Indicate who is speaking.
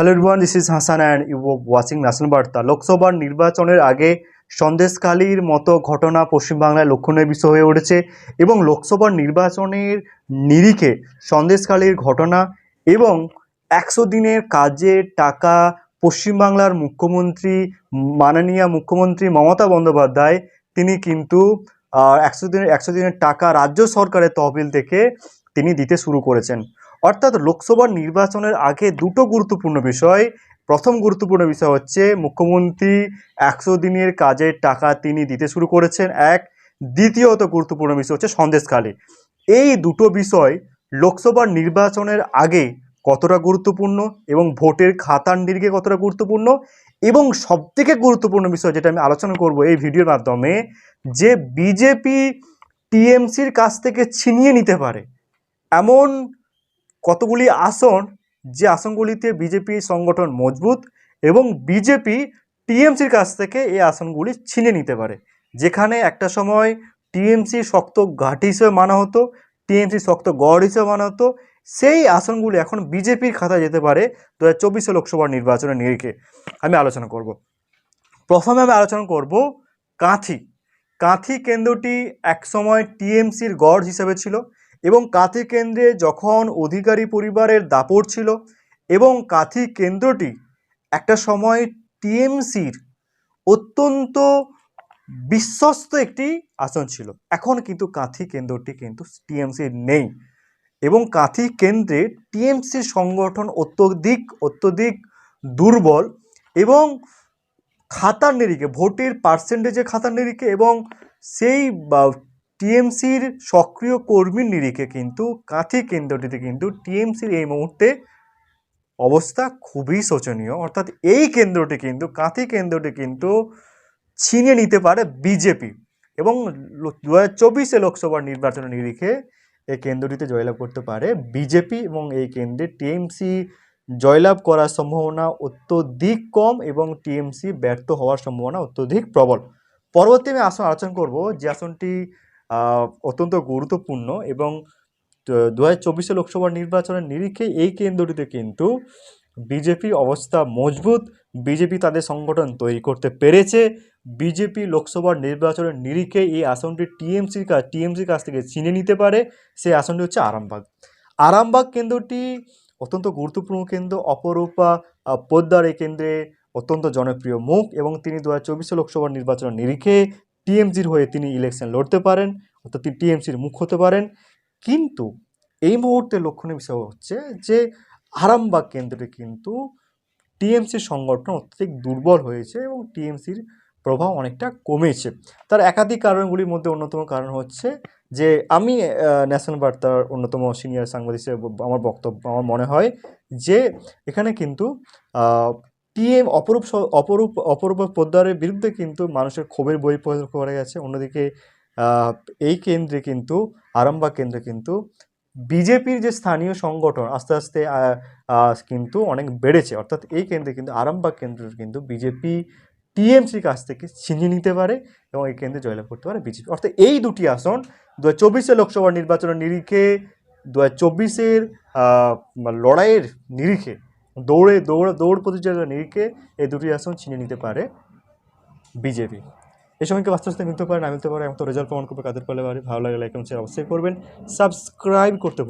Speaker 1: Hello everyone this is Hasan and you watching national Barta লোকসভার নির্বাচনের আগে সন্দেশকালীর মতো ঘটনা পশ্চিমবাংলায় লক্ষণীয় বিষয় হয়ে উঠেছে এবং লোকসভার নির্বাচনের নিরিখে সন্দেশকালীর ঘটনা এবং একশো দিনের কাজের টাকা পশ্চিমবাংলার মুখ্যমন্ত্রী, মাননীয় মুখ্যমন্ত্রী মমতা বন্দ্যোপাধ্যায়, তিনি কিন্তু একশো দিনের একশো দিনের টাকা রাজ্য সরকারের তহবিল থেকে তিনি দিতে শুরু করেছেন। অর্থাৎ লোকসভা নির্বাচনের আগে দুটো গুরুত্বপূর্ণ বিষয়। প্রথম গুরুত্বপূর্ণ বিষয় হচ্ছে, মুখ্যমন্ত্রী একশো দিনের কাজের টাকা তিনি দিতে শুরু করেছেন, এক। দ্বিতীয়ত গুরুত্বপূর্ণ বিষয় হচ্ছে সন্দেশখালী। এই দুটো বিষয় লোকসভা নির্বাচনের আগে কতটা গুরুত্বপূর্ণ এবং ভোটের খাতার নিরিখে কতটা গুরুত্বপূর্ণ? এবং সবথেকে গুরুত্বপূর্ণ বিষয় যেটা আমি আলোচনা করব এই ভিডিওর মাধ্যমে, যে বিজেপি টিএমসির কাছ থেকে ছিনিয়ে নিতে পারে। এমন কতগুলি আসন? যে আসনগুলিতে বিজেপি সংগঠন মজবুত এবং বিজেপি টিএমসির কাছ থেকে এই আসনগুলি ছিনে নিতে পারে। যেখানে একটা সময় টিএমসি শক্ত ঘাঁটি হিসেবে মানা হতো, টিএমসি শক্ত গড় হিসেবে মানা হতো। সেই আসনগুলি এখন বিজেপির খাতায় যেতে পারে দু হাজার লোকসভা নির্বাচনের নিরিখে। আমি আলোচনা করব। প্রথমে আমি আলোচনা করব কাঁথি। কাঁথি কেন্দ্রটি একসময় টিএমসির গড় হিসেবে ছিল। এবং কাঁথি কেন্দ্রে যখন অধিকারী পরিবারের দাপট ছিল এবং কাঁথি কেন্দ্রটি একটা সময় টিএমসির অত্যন্ত বিশ্বস্ত একটি আসন ছিল। এখন কিন্তু কাঁথি কেন্দ্রটি কিন্তু টিএমসির নেই এবং কাঁথি কেন্দ্রে টিএমসির সংগঠন অত্যধিক অত্যধিক দুর্বল এবং খাতার নিরিখে, ভোটের পার্সেন্টেজে খাতার নিরিখে এবং সেই টিএমসির সক্রিয় কর্মীর নিরিখে কিন্তু কাঁথি কেন্দ্রটিতে কিন্তু টিএমসির এই মুহূর্তে অবস্থা খুবই শোচনীয়। অর্থাৎ এই কেন্দ্রটি কিন্তু, কাঁথি কেন্দ্রটি কিন্তু ছিনিয়ে নিতে পারে বিজেপি এবং দু হাজার চব্বিশে লোকসভার নির্বাচনের নিরিখে এই কেন্দ্রটিতে জয়লাভ করতে পারে বিজেপি এবং এই কেন্দ্রে টিএমসি জয়লাভ করার সম্ভাবনা অত্যধিক কম এবং টিএমসি ব্যর্থ হওয়ার সম্ভাবনা অত্যধিক প্রবল। পরবর্তী আমি আসন আলোচনা করব যে আসনটি অত্যন্ত গুরুত্বপূর্ণ এবং দু হাজার লোকসভা নির্বাচনের নিরিখে এই কেন্দ্রটিতে কিন্তু বিজেপি অবস্থা মজবুত। বিজেপি তাদের সংগঠন তৈরি করতে পেরেছে। বিজেপি লোকসভার নির্বাচনের নিরিখে এই আসনটি টিএমসির কাছ টিএমসির কাছ থেকে চিনে নিতে পারে। সেই আসনটি হচ্ছে আরামবাগ। আরামবাগ কেন্দ্রটি অত্যন্ত গুরুত্বপূর্ণ কেন্দ্র, অপরূপা পোদ্দার এই কেন্দ্রে অত্যন্ত জনপ্রিয় মুখ এবং তিনি দু হাজার লোকসভার নির্বাচনের নিরিখে টিএমসির হয়ে তিনি ইলেকশন লড়তে পারেন, অর্থাৎ তিনি টিএমসির মুখ হতে পারেন। কিন্তু এই মুহূর্তে লক্ষণীয় বিষয় হচ্ছে যে আরামবাগ কেন্দ্রে কিন্তু টিএমসির সংগঠন অত্যধিক দুর্বল হয়েছে এবং টিএমসির প্রভাব অনেকটা কমেছে। তার একাধিক কারণগুলির মধ্যে অন্যতম কারণ হচ্ছে যে আমি ন্যাশনাল বার্তার অন্যতম সিনিয়র সাংবাদিক হিসেবে আমার বক্তব্য, আমার মনে হয় যে এখানে কিন্তু টিএম অপরূপ অপরূপ অপরূপ পোদ্দারের বিরুদ্ধে কিন্তু মানুষের ক্ষোভের বই করা গেছে। অন্যদিকে এই কেন্দ্রে কিন্তু, আরামবাগ কেন্দ্রে কিন্তু বিজেপির যে স্থানীয় সংগঠন আস্তে আস্তে কিন্তু অনেক বেড়েছে। অর্থাৎ এই কেন্দ্রে কিন্তু, আরামবাগ কেন্দ্র কিন্তু বিজেপি টিএমসির কাছ থেকে ছিনিয়ে নিতে পারে এবং এই কেন্দ্রে জয়লাভ করতে পারে বিজেপি। অর্থাৎ এই দুটি আসন দু হাজার লোকসভা নির্বাচনের নিরিখে দু হাজার চব্বিশের লড়াইয়ের নিরিখে দৌড়ে, দৌড় দৌড় প্রতিযোগিতার নিরিখে এই দুটি আসন ছিনিয়ে নিতে পারে বিজেপি এই সময়কে বাস্তব সাথে মিলতে পারে, না মিলতে পারে, এমন তো রেজাল্ট প্রমাণ করবে কাদের পালে ভালো লাগে লাইক এবং অবশ্যই করবেন সাবস্ক্রাইব করতে।